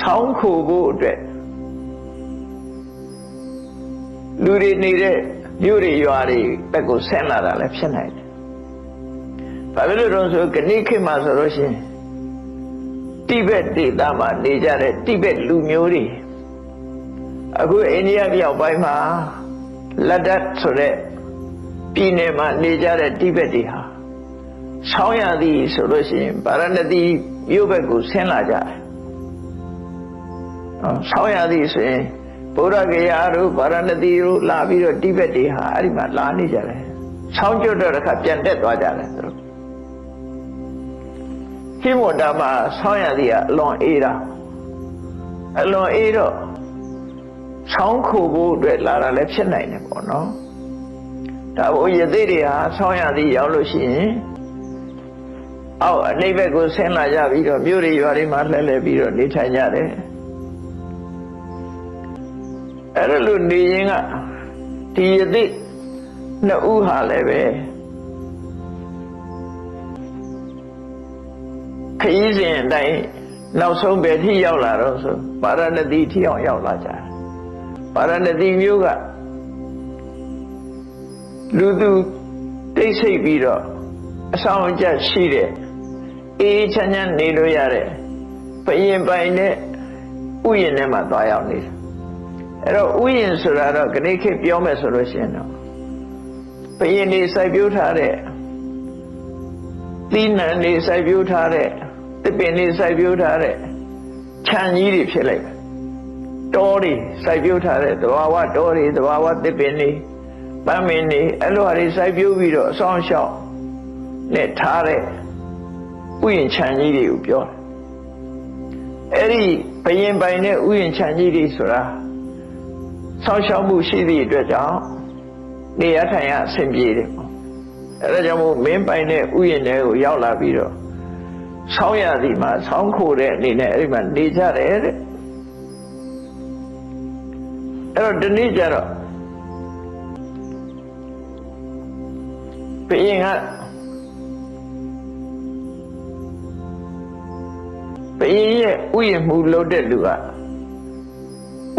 ဆောင်းခိုဖို့အတွက်လူတွေနေတဲ့မြို့တွေရွာတွေဘက်ကိုဆင်းလာတာလည်းဖြစ်နိုင်တယ်။ဘာဖြစ်လို့လဲဆိုကနေ့ခေတ်မှာဆိုလို့ရှိရင်တိဘက်ဒေသမှာနေကြတဲ့တိဘက်လူမျိုးတွေအခုအိန္ဒိယပြောက်ပိုင်းမှာလက်ဒတ်ဆိုတဲ့ပြည်နယ်မှာနေကြတဲ့တိဘက်တွေဟာဆောင်းရသည်ဆိုလို့ရှိရင်ဗာရဏသီမြို့ဘက်ကိုဆင်းလာကြတယ်။ ဆောင်းရသည်ဆိုရင်ဗုဒ္ဓဂယာတို့ဗာရဏသီတို့လာပြီးတော့တိဘက်တွေဟာအဲ့ဒီမှာလာနေကြတယ်။ဆောင်းကျွတ်တော့တစ်ခါပြန်တက်သွားကြတယ်သူတို့။ခိမွန်တာမှာဆောင်းရသည်ကအလွန်အေးတာအလွန်အေးတော့ဆောင်းခိုဖို့အတွက်လာတာလည်းဖြစ်နိုင်တယ်ပေါ့နော်။ဒါဘို့ရသေးတွေဟာဆောင်းရသည်ရောက်လို့ရှိရင်အောက်အနိဗ္ဗာန်ကိုဆင်းလာကြပြီးတော့မြို့တွေရွာတွေမှာလှည့်လည်ပြီးတော့နေထိုင်ကြတယ် အဲ့ဒါလို့နေရင်ကဒီယသိနှစ်ဦးဟာလည်းပဲခရီးစဉ်အတိုင်းနောက်ဆုံးပဲထိရောက်လာတော့ဆိုပါရဏသီထိအောင်ရောက်လာကြတယ်ပါရဏသီမျိုးကလူသူတိတ်ဆိတ်ပြီးတော့အဆောင်အကျရှိတဲ့အေးချမ်းချမ်းနေလို့ရတဲ့ဘယင်ပိုင်နဲ့ဥယျာဉ်ထဲမှာသွားရောက်နေတယ် အဲ့တော့ဥယျာဉ်ဆိုတာတော့ခဏခေတ်ပြောမယ်ဆိုလို့ရှိရင်တော့ဘယင်နေစိုက်ပျိုးထားတဲ့သီးနှံနေစိုက်ပျိုးထားတဲ့သစ်ပင်နေစိုက်ပျိုးထားတဲ့ခြံကြီးတွေဖြစ်လိုက်တောတွေစိုက်ပျိုးထားတဲ့သဘာဝတောတွေသဘာဝသစ်ပင်တွေပန်းမင်းတွေအဲ့လိုဟာတွေစိုက်ပျိုးပြီးတော့အဆောင်ရှောက်နဲ့ထားတဲ့ဥယျာဉ်ခြံကြီးတွေကိုပြောတယ်အဲ့ဒီဘယင်ပိုင်တဲ့ဥယျာဉ်ခြံကြီးတွေဆိုတာ ဆောင်းရှောက်မှုရှိသည့်အတွက်ကြောင့်နေရထိုင်ရအဆင်ပြေတယ်ပေါ့အဲ့ဒါကြောင့်မို့မင်းပိုင်တဲ့ဥယျာဉ်တွေကိုရောက်လာပြီးတော့ဆောင်းရသည်မှာဆောင်းခိုတဲ့အနေနဲ့အဲ့ဒီမှာနေကြတယ်တဲ့အဲ့တော့ဒီနေ့ကျတော့ဘယင်ကဘယင်ရဲ့ဥယျာဉ်မှုလုပ်တဲ့လူက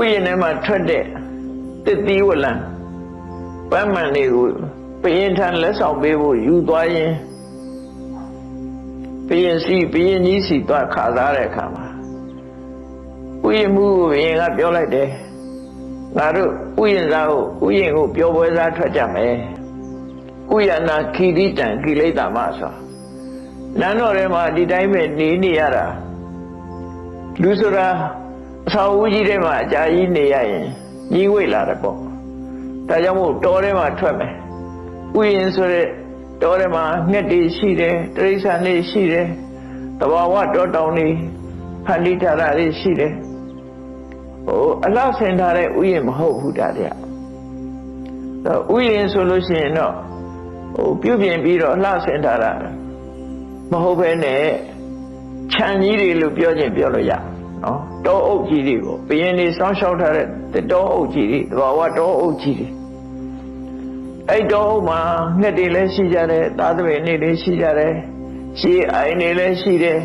ဥယျာဉ်ထဲမှာထွက်တဲ့ တစ်သီးဝလံပန်းမှန်တွေကိုဘယင်ထံလက်ဆောင်ပေးဖို့ယူသွားရင်ဘယင်စီဘယင်ကြီးစီသွားခါသားတဲ့အခါမှာဥယျာဉ်မှုကိုဘယင်ကပြောလိုက်တယ်ငါတို့ဥယျာဉ်သားကိုဥယျာဉ်ကိုပြောပွဲစားထွက်ကြမယ်ဥယျာဏခိတိတံကိလေသာမဆိုနန်းတော်ထဲမှာဒီတိုင်းပဲနေနေရတာလူဆိုတာအဆောက်အဦကြီးထဲမှာအကြာကြီးနေရရင် ကြီးဝိတ်လာတယ်ပေါ့ဒါကြောင့်မို့တောထဲမှာထွက်မယ်ဥယျင်ဆိုတဲ့တောထဲမှာငှက်တွေရှိတယ်တိရစ္ဆာန်တွေရှိတယ်တဘာဝတောတောင်တွေဖန်တီးထားတာတွေရှိတယ်ဟိုအလှဆင်ထားတဲ့ဥယျင်မဟုတ်ဘူးဒါတည်းတော့ဥယျင်ဆိုလို့ရှိရင်တော့ဟိုပြုပြင်ပြီးတော့အလှဆင်ထားတာမဟုတ်ဘဲနဲ့ခြံကြီးတွေလို့ပြောခြင်းပြောလို့ရ နော်တောအုပ်ကြီးတွေကိုဘယင်းနေစောင်းရှောက်ထားတဲ့တောအုပ်ကြီးတွေတဘာဝတောအုပ်ကြီးတွေအဲ့တောအုပ်မှာငှက်တွေလည်းရှိကြတယ်သားသမီးနေလည်းရှိကြတယ်ရှေးအိုင်နေလည်းရှိတယ်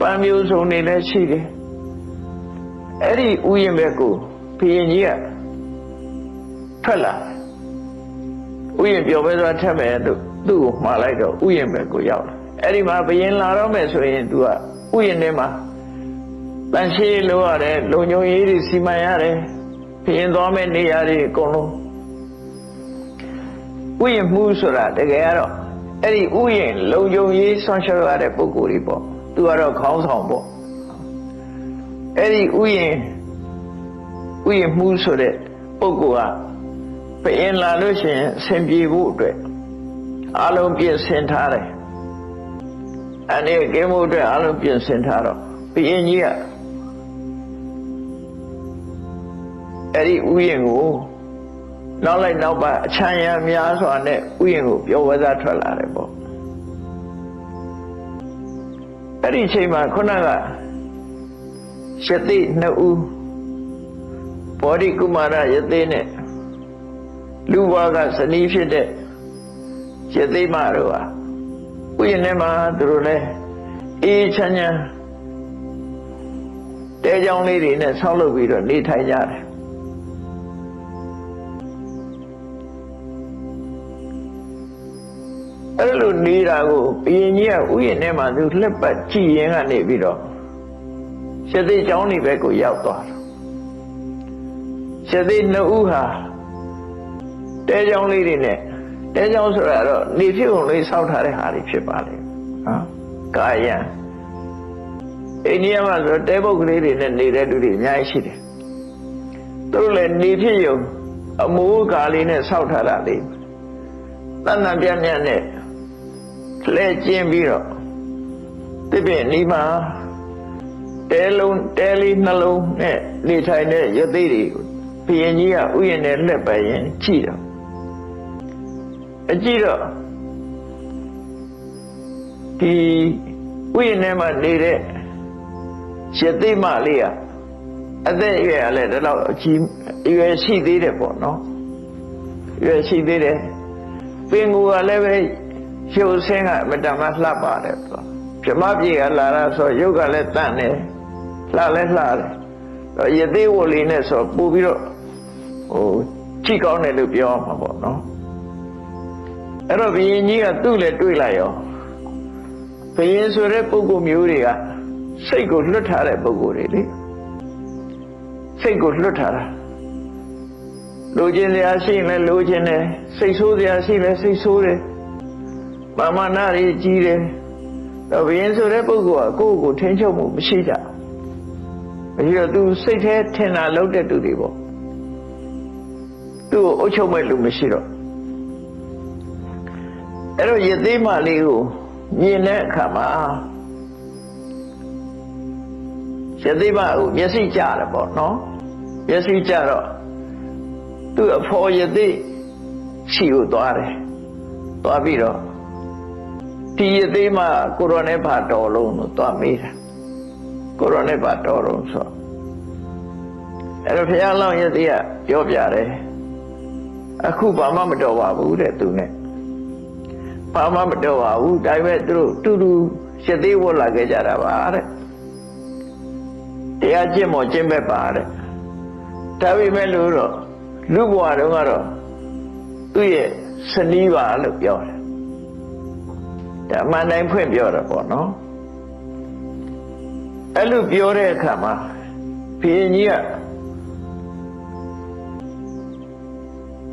ပန်းမျိုးစုံနေလည်းရှိတယ်အဲ့ဒီဥယျာဉ်ဘက်ကိုဘယင်းကြီးကထွက်လာဥယျာဉ်ပြောပဲသွားထက်မယ်သူသူ့ကိုမှားလိုက်တော့ဥယျာဉ်ဘက်ကိုရောက်လာအဲ့ဒီမှာဘယင်းလာတော့မယ်ဆိုရင် तू ကဥယျာဉ်ထဲမှာ တန်ရှင်းလို့ရတယ်လုံညုံရေးတွေစီမံရတယ်ဘယင်းသွားမဲ့နေရာတွေအကုန်လုံးဥယျာဉ်မှုဆိုတာတကယ်ကတော့အဲ့ဒီဥယျာဉ်လုံညုံရေးဆွမ်းရှောက်ရတဲ့ပုံကိုယ်ကြီးပေါ့ तू ကတော့ခေါင်းဆောင်ပေါ့အဲ့ဒီဥယျာဉ်ဥယျာဉ်မှုဆိုတဲ့ပုံကိုယ်ကဘယင်းလာလို့ရှိရင်အဆင်ပြေဖို့အတွက်အလုံးပြည့်စင်ထားတယ်အနေကင်းမှုအတွက်အလုံးပြင်ဆင်ထားတော့ဘုရင်ကြီးက အဲ့ဒီဥယျင်ကိုနောက်လိုက်နောက်ပါအချမ်းရံများစွာနဲ့ဥယျင်ကိုပြောဝဲသားထွက်လာတယ်ပေါ့အဲ့ဒီချိန်မှာခုနကရှတိနှစ်ဦးဘောဓိကုမာရယသိနဲ့လူဘွားကဇနီးဖြစ်တဲ့ယသိမတို့ဟာဥယျာဉ်ထဲမှာသူတို့လည်းအေးချမ်းချမ်းတဲကြောင်းလေးတွေနဲ့ဆောက်လုပ်ပြီးတော့နေထိုင်ကြတယ် အဲ့လိုနေတာကိုဘယင်ကြီးကဥယျာဉ်ထဲမှာသူလှက်ပတ်ကြည်ရင်ကနေပြီးတော့ရှသေးကျောင်းနေဘက်ကိုရောက်သွားတယ်ရှသေးနှစ်ဦးဟာတဲကျောင်းလေးတွေနဲ့တဲကျောင်းဆိုတာတော့နေဖြစ်ုံလေးစောက်ထားတဲ့ဟာတွေဖြစ်ပါလေနော်ကာယံအိန္ဒိယမှာဆိုတဲပုတ်ကလေးတွေနဲ့နေတဲ့လူတွေအများကြီးရှိတယ်သူတို့လည်းနေဖြစ်ုံအမိုးကာလေးနဲ့စောက်ထားတာလေးတဏ္ဍပြန်ပြန်နဲ့ လဲကျင်းပြီးတော့တပြည့်နီးမှာတဲလုံးတဲလေးနှလုံးနဲ့နေထိုင်တဲ့ရသေးတွေကိုဘုရင်ကြီးကဥယျာဉ်နဲ့လက်ပတ်ရင်ကြည့်တော့အကြည့်တော့ဒီဥယျာဉ်ထဲမှာနေတဲ့ရသေးမလေးကအသက်အရွယ်ကလည်းဒီလောက်အကြီးအရွယ်ရှိသေးတယ်ပေါ့နော်အရွယ်ရှိသေးတယ်ပင်ကိုယ်ကလည်းပဲ ရုပ်ဆင်းကအမတမလှပပါတယ်ပေါ့ပြမပြေကလာတာဆိုရုပ်ကလည်းတန့်တယ်လှလည်းလှတယ်တော့ရသေးဝလေးနဲ့ဆိုပို့ပြီးတော့ဟိုကြည့်ကောင်းတယ်လို့ပြောမှာပေါ့နော်အဲ့တော့ဘုရင်ကြီးကသူ့လည်းတွေးလိုက်ရောဘုရင်ဆိုတဲ့ပုဂ္ဂိုလ်မျိုးတွေကစိတ်ကိုလွတ်ထားတဲ့ပုဂ္ဂိုလ်တွေလေစိတ်ကိုလွတ်ထားတာလိုချင်စရာရှိရင်လည်းလိုချင်တယ်စိတ်ဆိုးစရာရှိလည်းစိတ်ဆိုးတယ် မာမနာတွေကြီးတယ်တော့ဘုရင်ဆိုတဲ့ပုဂ္ဂိုလ်ကကိုယ့်ကိုယ်ထင်းချုပ်မှုမရှိကြမရှိတော့သူစိတ်แท้ထင်တာလောက်တဲ့သူတွေပေါ့သူ့ကိုအုပ်ချုပ်မဲ့လူမရှိတော့အဲ့တော့ရသေးမလေးကိုမြင်တဲ့အခါမှာရသေးမကိုမျက်စိကျတယ်ပေါ့နော်မျက်စိကျတော့သူ့အဖော်ရသေးရှိကိုသွားတယ်သွားပြီးတော့ ဒီရသေးမကိုရောနဲ့ဘာတော်လုံးလို့သွားမေးတာကိုရောနဲ့ဘာတော်လုံးဆိုအဲ့တော့ဘုရားလောင်းရသေးကပြောပြတယ်အခုဘာမှမတော်ပါဘူးတဲ့သူနဲ့ဘာမှမတော်ပါဘူးဒါပေမဲ့သူတို့တူတူရသေးဝတ်လာခဲ့ကြတာပါတဲ့တရားကျင့်မောကျင့်မဲ့ပါတဲ့ဒါပေမဲ့လို့တော့လူဘဝတုန်းကတော့သူ့ရဲ့စနီးပါလို့ပြောတယ် ဒါအမှန်တိုင်းဖွင့်ပြောတာပေါ့နော်အဲ့လိုပြောတဲ့အခါမှာဘုရင်ကြီးက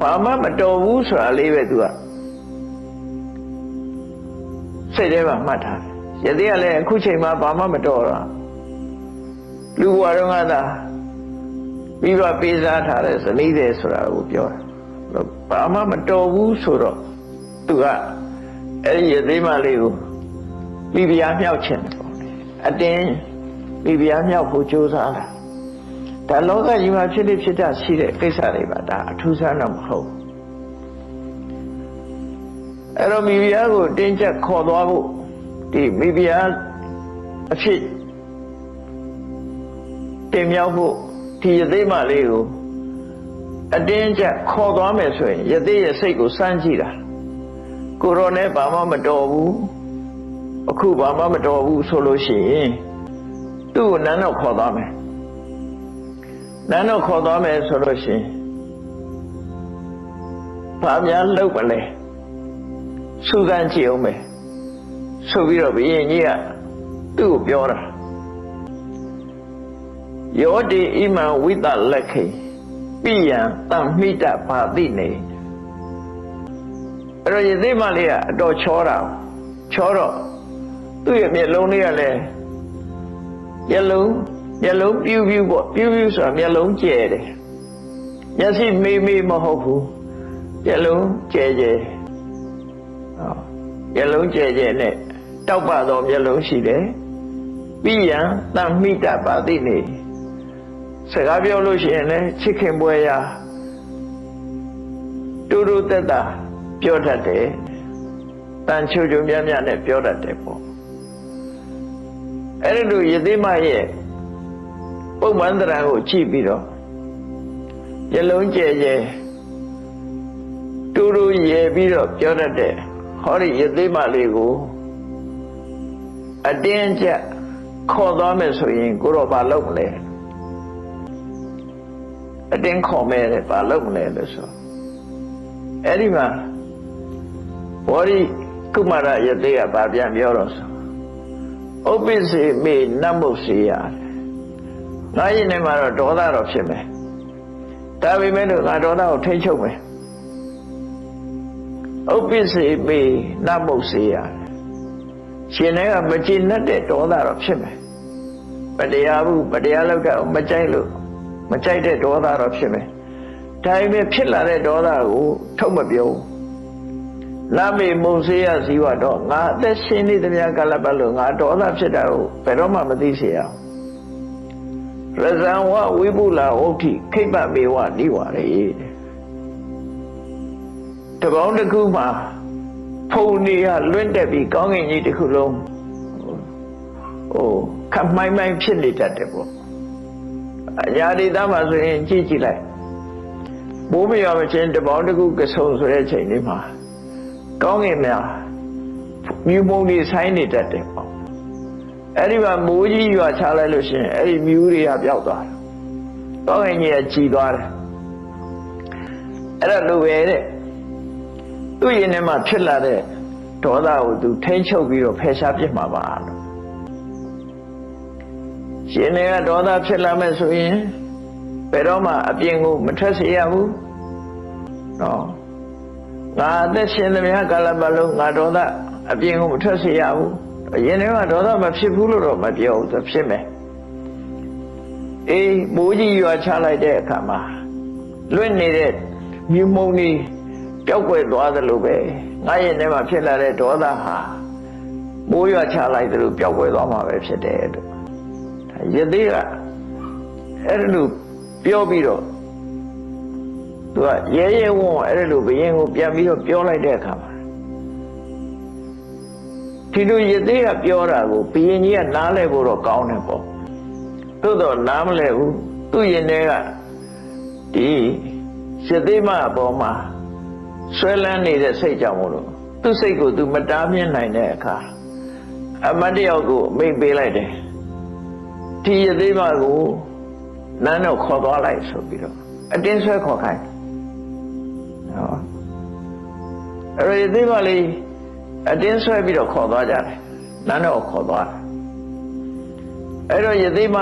ဘာမှမတော်ဘူးဆိုတာလေးပဲသူကစိတ်ထဲမှာမှတ်ထားတယ်ရသေးကလည်းအခုချိန်မှာဘာမှမတော်တာလူဘဝတုန်းကသာပြီးတော့ပေးစားထားတဲ့ဇနီးတယ်ဆိုတာကိုပြောတာဘာမှမတော်ဘူးဆိုတော့သူက အဲ့ဒီရသေးမလေးကိုမိဖုရားမြောက်ခြင်းပေါ့အတင်းမိဖုရားမြောက်ဖို့ကြိုးစားတာဒါလောကကြီးမှာဖြစ်နေဖြစ်တတ်ရှိတဲ့ကိစ္စတွေပါဒါအထူးဆန်းတော့မဟုတ်အဲ့တော့မိဖုရားကိုတင်းကျပ်ခေါ်သွားဖို့ဒီမိဖုရားအဖြစ်တင်မြောက်ဖို့ဒီရသေးမလေးကိုအတင်းကျပ်ခေါ်သွားမယ်ဆိုရင်ရသေးရဲ့စိတ်ကိုစမ်းကြည့်တာ ကိုရောနဲ့ဘာမှမတော်ဘူးအခုဘာမှမတော်ဘူးဆိုလို့ရှိရင်သူ့ကိုနန်းတော့ခေါ်သွားမယ်နန်းတော့ခေါ်သွားမယ်ဆိုလို့ရှိရင်ဘာများလုပ်မလဲစူးစမ်းကြည့်အောင်မယ်ဆိုပြီးတော့ဘုရင်ကြီးကသူ့ကိုပြောတာယောတိဣမံဝိတလက်ခိပိယံတံမိတဘာတိနေ အဲ့တော့ယသိမလေးကအတော်ချောတာချောတော့သူ့ရဲ့မျက်လုံးလေးကလည်းမျက်လုံးမျက်လုံးပြူးပြူးပေါ့ပြူးပြူးဆိုတာမျက်လုံးကျဲတယ်မျက်စိမေးမေးမဟုတ်ဘူးမျက်လုံးကျဲကျဲဟောမျက်လုံးကျဲကျဲနဲ့တောက်ပသောမျက်လုံးရှိတယ်ပြီးရန်တံမိတပါတိနေစကားပြောလို့ရှိရင်လည်းချစ်ခင်ပွဲရာတူတူတက်တာ ပြောတတ်တယ်တန်ချိုချိုမြတ်မြတ်နဲ့ပြောတတ်တယ်ပေါ့အဲ့ဒီလိုယသိမရဲ့ပုံမှန်တရာကိုကြည့်ပြီးတော့ရလုံးကျဲကျဲတူတူရေပြီးတော့ပြောတတ်တဲ့ဟောဒီယသိမလေးကိုအတင်းကျပ်ခေါ်သွားမယ်ဆိုရင်ကိုတော့ဘာလုပ်မလဲအတင်းခေါ်မယ်လေဘာလုပ်မလဲလို့ဆိုအဲ့ဒီမှာ ဘောရီကုမာရယတိကဘာပြန်ပြောတော့ဆိုဥပ္ပစ္စေမေနတ်မုတ်စေရတယ်။ငါရင်ထဲမှာတော့ဒေါသတော့ဖြစ်မယ်။ဒါပေမဲ့လို့ငါဒေါသကိုထိ ंछ ချုပ်မယ်။ဥပ္ပစ္စေမေနတ်မုတ်စေရတယ်။ရှင်ထဲကမကျေနပ်တဲ့ဒေါသတော့ဖြစ်မယ်။မတရားဘူးမတရားလောက်တာမကြိုက်လို့မကြိုက်တဲ့ဒေါသတော့ဖြစ်မယ်။ဒါပေမဲ့ဖြစ်လာတဲ့ဒေါသကိုထုတ်မပြောဘူး။ လမေမုံစေးရစီဝတော့ငါအသက်ရှင်နေသမျှကာလပတ်လို့ငါဒေါသဖြစ်တာကိုဘယ်တော့မှမသိစေရအောင်ရဇံဝဝိပုလာဝဋ္ဌိခိပ္ပမေဝနိဝရေတပေါင်းတစ်ခုမှာဖုန်နေရလွင့်တက်ပြီးကောင်းကင်ကြီးတစ်ခုလုံးဟိုခမိုင်းမိုင်းဖြစ်နေတတ်တယ်ပေါ့အရာဒီသားမှာဆိုရင်ကြည့်ကြည့်လိုက်ဘိုးမရမချင်းတပေါင်းတစ်ခုကဆုံဆိုတဲ့ချိန်လေးမှာ ကောင်းကင်များမြူမုံတွေဆိုင်းနေတတ်တယ်ပေါ့အဲ့ဒီမှာမိုးကြီးရွာချလိုက်လို့ရှိရင်အဲ့ဒီမြူတွေကပျောက်သွားတယ်ကောင်းကင်ကြီးကကြည်သွားတယ်အဲ့ဒါလိုပဲတဲ့သူ့ရင်ထဲမှာဖြစ်လာတဲ့ဒေါသကိုသူထိမ့်ချုပ်ပြီးတော့ဖယ်ရှားပြစ်မှာပါလို့ရှင်တွေကဒေါသဖြစ်လာမဲ့ဆိုရင်ဘယ်တော့မှအပြင်ကိုမထွက်စေရဘူးနော် ငါအသက်ရှင်သမျှကာလပတ်လုံးငါဒေါသအပြင်ကိုမထွက်စေရဘူးအရင်ကဒေါသမဖြစ်ဘူးလို့တော့မပြောဘူးသူဖြစ်မယ်အေးမိုးကြီးရွာချလိုက်တဲ့အခါမှာလွင့်နေတဲ့မြူမုံကြီးပျောက်ကွယ်သွားသလိုပဲငါရင်ထဲမှာဖြစ်လာတဲ့ဒေါသဟာမိုးရွာချလိုက်သလိုပျောက်ကွယ်သွားမှာပဲဖြစ်တယ်လို့ယသိကအဲ့လိုပြောပြီးတော့ သူကရဲရဲဝံ့အဲ့လိုဘယင်းကိုပြန်ပြီးတော့ပြောလိုက်တဲ့အခါမှာဒီလိုယသိကပြောတာကိုဘယင်းကြီးကနားလဲဖို့တော့ကောင်းတယ်ပေါ့သို့တော့နားမလဲဘူးသူ့ရင်ထဲကဒီယသိမအပေါ်မှာဆွဲလန်းနေတဲ့စိတ်ကြောင့်မို့လို့သူ့စိတ်ကိုသူမတားမြင်နိုင်တဲ့အခါအမတ်တယောက်ကိုမိတ်ပေးလိုက်တယ်ဒီယသိမကိုနန်းတော့ခေါ်သွားလိုက်ဆိုပြီးတော့အတင်းဆွဲခေါ်ခိုင်း နော်အဲ့တော့ယသိမလေးအတင်းဆွဲပြီးတော့ခေါ်သွားကြတယ်နန်းတော့ခေါ်သွားတယ်အဲ့တော့ယသိမ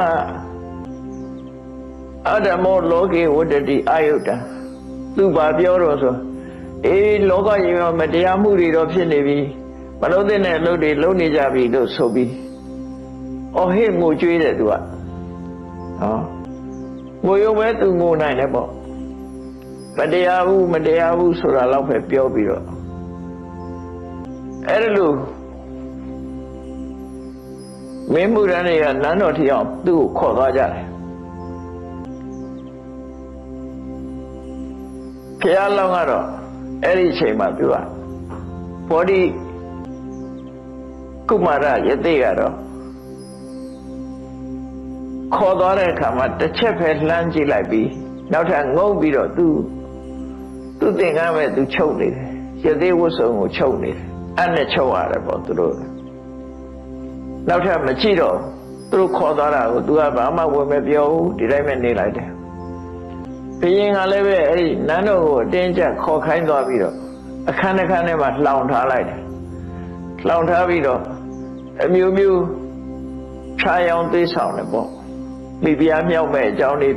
အတ္တမောလောကေဝတ္တတိအာယုတ္တသူဘာပြောတော့ဆိုအေးလောကကြီးမှာမတရားမှုတွေတော့ဖြစ်နေပြီမလုံးတဲ့အလုပ်တွေလုပ်နေကြပြီလို့ဆိုပြီးအော်ဟေ့ငိုကြွေးတယ်သူကနော်ငိုရုံပဲသူငိုနိုင်တယ်ပေါ့ မတရားဘူးမတရားဘူးဆိုတာတော့ပဲပြောပြီးတော့အဲ့ဒါလို့မင်းမှုရန်တွေကနန်းတော်ထီအောင်သူ့ကိုခေါ်သွားကြတယ်ဖះလောင်းကတော့အဲ့ဒီအချိန်မှာသူကဘောဓိကုမာရယသိကတော့ခေါ်သွားတဲ့အခါမှာတစ်ချက်ပဲလှမ်းကြည့်လိုက်ပြီးနောက်ထပ်ငုံပြီးတော့သူ သူသင်္ကန်းပဲသူချုပ်နေတယ်ယသိဝတ်စုံကိုချုပ်နေတယ်အဲ့နဲ့ချုပ်ရတယ်ပေါ့သူတို့နောက်ထပ်မကြည့်တော့သူတို့ခေါ်သွားတာကိုသူကဘာမှဝင်မပြောဘူးဒီတိုင်းပဲနေလိုက်တယ်ဘုရင်ကလည်းပဲအဲ့ဒီနန်းတော်ကိုအတင်းကျပ်ခေါ်ခိုင်းသွားပြီးတော့အခန်းတစ်ခန်းထဲမှာလှောင်ထားလိုက်တယ်လှောင်ထားပြီးတော့အမျိုးမျိုးဖြားယောင်သေးဆောင်တယ်ပေါ့မိဖုရားမြောက်မဲ့အကြောင်းလေး